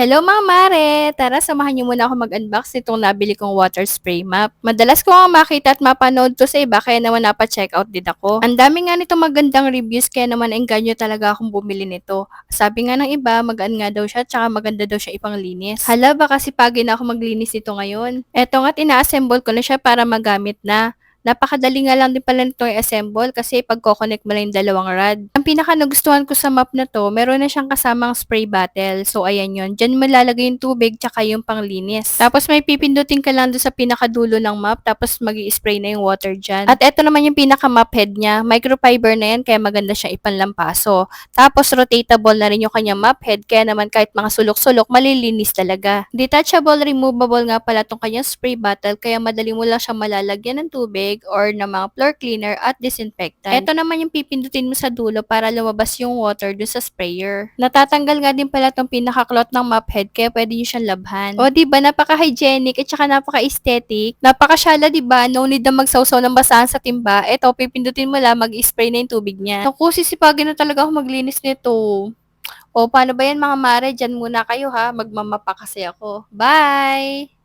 Hello mga mare! Tara, samahan niyo muna ako mag-unbox nitong nabili kong water spray map. Madalas ko nga makita at mapanood to sa iba kaya naman napa-check out din ako. Ang dami nga nito magandang reviews kaya naman engganyo talaga akong bumili nito. Sabi nga ng iba, magaan nga daw siya tsaka maganda daw siya ipanglinis. Hala, baka sipagin na ako maglinis nito ngayon. Eto nga't ina-assemble ko na siya para magamit na. Napakadali nga lang din pala nito i-assemble kasi pagko-connect mo lang yung dalawang rod. Ang pinaka nagustuhan ko sa map na to, meron na siyang kasamang spray bottle. So ayan yun. Diyan mo lalagay yung tubig tsaka yung panglinis. Tapos may pipindutin ka lang doon sa pinakadulo ng map tapos mag spray na yung water dyan. At eto naman yung pinaka map head niya. Microfiber na yan kaya maganda siya ipanlampaso. Tapos rotatable na rin yung kanyang map head kaya naman kahit mga sulok-sulok malilinis talaga. Detachable removable nga pala tong kanyang spray bottle kaya madali mo lang siya malalagyan ng tubig or ng mga floor cleaner at disinfectant. Ito naman yung pipindutin mo sa dulo para lumabas yung water dun sa sprayer. Natatanggal nga din pala tong pinaka-cloth ng mop head kaya pwede nyo siyang labhan. O di ba napaka-hygienic at saka napaka-aesthetic. Napakasyala di ba? No need na magsawsaw ng basahan sa timba. Ito pipindutin mo lang mag-spray na yung tubig niya. Naku, sisipagin na talaga ako maglinis nito. O paano ba yan mga mare? Diyan muna kayo ha. Magmamapa kasi ako. Bye!